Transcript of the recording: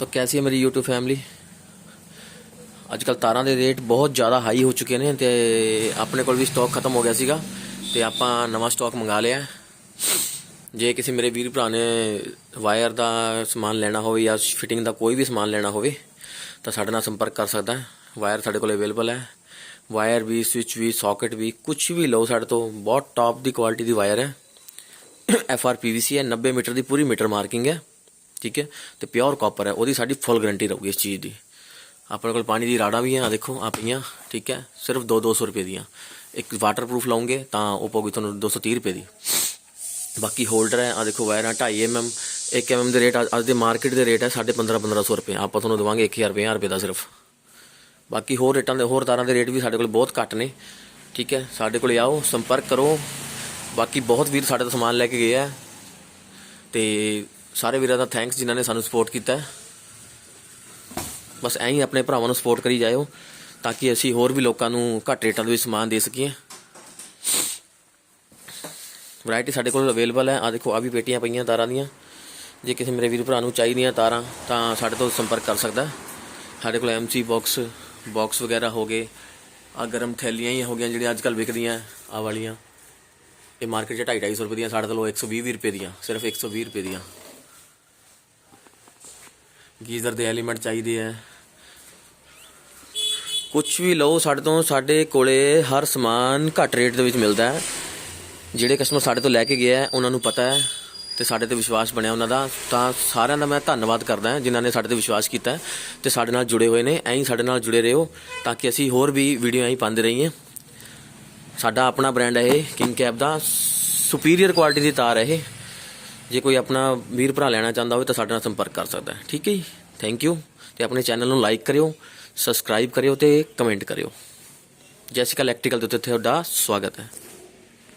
ਤਾਂ ਕੈਸੀ ਹੈ ਮੇਰੀ YouTube ਫੈਮਿਲੀ ਅੱਜ ਕੱਲ ਤਾਰਾਂ ਦੇ ਰੇਟ ਬਹੁਤ ਜ਼ਿਆਦਾ ਹਾਈ ਹੋ ਚੁੱਕੇ ਨੇ ਤੇ ਆਪਣੇ ਕੋਲ ਵੀ ਸਟਾਕ ਖਤਮ ਹੋ ਗਿਆ ਸੀਗਾ ਤੇ ਆਪਾਂ ਨਵਾਂ ਸਟਾਕ ਮੰਗਾ ਲਿਆ ਜੇ ਕਿਸੇ ਮੇਰੇ ਵੀਰ ਭਰਾ ਨੇ ਵਾਇਰ ਦਾ ਸਮਾਨ ਲੈਣਾ ਹੋਵੇ ਜਾਂ ਫਿਟਿੰਗ ਦਾ ਕੋਈ ਵੀ ਸਮਾਨ ਲੈਣਾ ਹੋਵੇ, ਤਾਂ ਸਾਡੇ ਨਾਲ ਸੰਪਰਕ ਕਰ ਸਕਦਾ ਹੈ। ਵਾਇਰ ਸਾਡੇ ਕੋਲ ਅਵੇਲੇਬਲ ਹੈ। ਵਾਇਰ ਵੀ ਸਵਿਚ ਵੀ ਸਾਕਟ ਵੀ ਕੁਝ ਵੀ ਲਓ ਸਾਡੇ ਤੋਂ, ਬਹੁਤ ਟਾਪ ਦੀ ਕੁਆਲਿਟੀ ਦੀ ਵਾਇਰ ਹੈ। ਐਫ ਆਰ ਪੀਵੀਸੀ ਹੈ 90 ਮੀਟਰ ਦੀ ਪੂਰੀ ਮੀਟਰ ਮਾਰਕਿੰਗ ਹੈ। ਠੀਕ ਹੈ? ਤੇ ਪਿਓਰ ਕਾਪਰ ਹੈ, ਉਹਦੀ ਸਾਡੀ ਫੁੱਲ ਗਾਰੰਟੀ ਰਹੂਗੀ ਇਸ ਚੀਜ਼ ਦੀ। ਆਪਣੇ ਕੋਲ ਪਾਣੀ ਦੀ ਰਾੜਾਂ ਵੀ ਆ, ਦੇਖੋ ਆ ਪਈਆਂ, ਠੀਕ ਹੈ? ਸਿਰਫ 2-200 ਰੁਪਏ ਦੀਆਂ। ਇੱਕ ਵਾਟਰਪ੍ਰੂਫ ਲਾਉਂਗੇ ਤਾਂ ਉਹ ਪਊਗੀ ਤੁਹਾਨੂੰ 230 ਰੁਪਏ ਦੀ। ਬਾਕੀ ਹੋਲਡਰ ਹੈ ਆ ਦੇਖੋ ਵਾਇਰ ਆ 2.5 mm 1 mm ਦੇ ਰੇਟ ਅੱਜ ਦੇ ਮਾਰਕੀਟ ਦੇ ਰੇਟ ਹੈ 15.5 1500 ਰੁਪਏ। ਆਪਾਂ ਤੁਹਾਨੂੰ ਦਵਾਂਗੇ 1000 ਰੁਪਏ 1000 ਰੁਪਏ ਦਾ ਸਿਰਫ। ਬਾਕੀ ਹੋਰ ਰੇਟਾਂ ਦੇ, ਹੋਰ ਤਾਰਾਂ ਦੇ ਰੇਟ ਵੀ ਸਾਡੇ ਕੋਲ ਬਹੁਤ ਘੱਟ ਨੇ। ਠੀਕ ਹੈ? ਸਾਡੇ ਕੋਲ ਆਓ, ਸੰਪਰਕ ਕਰੋ। ਬਾਕੀ ਬਹੁਤ ਵੀਰ ਸਾਡੇ ਤੋਂ ਸਮਾਨ ਲੈ ਕੇ ਗਏ ਆ। ਤੇ ਸਾਰੇ ਵੀਰਾਂ ਦਾ ਥੈਂਕਸ ਜਿਨ੍ਹਾਂ ਨੇ ਸਾਨੂੰ ਸਪੋਰਟ ਕੀਤਾ ਹੈ। ਬਸ ਐਂ ਹੀ ਆਪਣੇ ਭਰਾਵਾਂ ਨੂੰ ਸਪੋਰਟ ਕਰੀ ਜਾਇਓ ਤਾਂ ਕਿ ਅਸੀਂ ਹੋਰ ਵੀ ਲੋਕਾਂ ਨੂੰ ਘੱਟ ਰੇਟਾਂ ਦੇ ਵਿੱਚ ਸਮਾਨ ਦੇ ਸਕੀਏ। ਵੈਰਾਈਟੀ ਸਾਡੇ ਕੋਲ ਅਵੇਲੇਬਲ ਹੈ। ਆ ਦੇਖੋ ਆ ਵੀ ਪੇਟੀਆਂ ਪਈਆਂ ਤਾਰਾਂ ਦੀਆਂ। ਜੇ ਕਿਸੇ ਮੇਰੇ ਵੀਰ ਭਰਾ ਨੂੰ ਚਾਹੀਦੀਆਂ ਤਾਰਾਂ, ਤਾਂ ਸਾਡੇ ਤੋਂ ਸੰਪਰਕ ਕਰ ਸਕਦਾ ਸਾਡੇ ਕੋਲ ਐਮਸੀ ਬਾਕਸ ਬਾਕਸ ਵਗੈਰਾ ਹੋ ਗਏ। ਆ ਗਰਮ ਥੈਲੀਆਂ ਹੀ ਹੋ ਗਈਆਂ ਜਿਹੜੀਆਂ ਅੱਜ ਕੱਲ ਵਿਕਦੀਆਂ ਆ ਵਾਲੀਆਂ। ਇਹ ਮਾਰਕੀਟ 'ਚ 2.5 250 ਰੁਪਏ ਦੀਆਂ, ਸਾਡੇ ਕੋਲ 120 ਵੀਹ ਰੁਪਏ ਦੀਆਂ, ਸਿਰਫ 120 ਰੁਪਏ ਦੀਆਂ। ਗੀਜ਼ਰ ਦੇ ਐਲੀਮੈਂਟ ਚਾਹੀਦੇ ਆ। ਕੁਝ ਵੀ ਲਓ, ਸਾਡੇ ਤੋਂ, ਸਾਡੇ ਕੋਲੇ ਹਰ ਸਮਾਨ ਘੱਟ ਰੇਟ ਦੇ ਵਿੱਚ ਮਿਲਦਾ ਹੈ। ਜਿਹੜੇ ਕਸਟਮਰ ਸਾਡੇ ਤੋਂ ਲੈ ਕੇ ਗਿਆ ਆ, ਉਹਨਾਂ ਨੂੰ ਪਤਾ ਹੈ ਤੇ ਸਾਡੇ ਤੇ ਵਿਸ਼ਵਾਸ ਬਣਿਆ ਉਹਨਾਂ ਦਾ। ਤਾਂ ਸਾਰਿਆਂ ਦਾ ਮੈਂ ਧੰਨਵਾਦ ਕਰਦਾ ਹਾਂ ਜਿਨ੍ਹਾਂ ਨੇ ਸਾਡੇ ਤੇ ਵਿਸ਼ਵਾਸ ਕੀਤਾ ਹੈ ਤੇ ਸਾਡੇ ਨਾਲ ਜੁੜੇ ਹੋਏ ਨੇ। ਐਂ ਹੀ ਸਾਡੇ ਨਾਲ ਜੁੜੇ ਰਹੋ ਤਾਂ ਕਿ ਅਸੀਂ ਹੋਰ ਵੀ ਵੀਡੀਓ ਐਂ ਪਾਉਂਦੇ ਰਹੀਏ। ਸਾਡਾ ਆਪਣਾ ਬ੍ਰਾਂਡ ਹੈ ਇਹ ਕਿੰਗ ਕੈਬ ਦਾ। ਸੁਪੀਰੀਅਰ ਕੁਆਲਿਟੀ ਦੀ ਤਾਰ ਹੈ ਇਹ। ਜੇ ਕੋਈ ਆਪਣਾ ਵੀਰ ਭਰਾ ਲੈਣਾ ਚਾਹੁੰਦਾ ਹੋਵੇ ਤਾਂ ਸਾਡੇ ਨਾਲ ਸੰਪਰਕ ਕਰ ਸਕਦਾ ਹੈ। ਠੀਕ ਹੈ ਜੀ? ਥੈਂਕ ਯੂ ਤੇ ਆਪਣੇ ਚੈਨਲ ਨੂੰ ਲਾਈਕ ਕਰਿਓ ਸਬਸਕ੍ਰਾਈਬ ਕਰਿਓ ਤੇ ਕਮੈਂਟ ਕਰਿਓ। ਜੈਸਿਕਾ ਇਲੈਕਟ੍ਰੀਕਲ ਦੇ ਉੱਤੇ ਤੁਹਾਡਾ ਸਵਾਗਤ ਹੈ।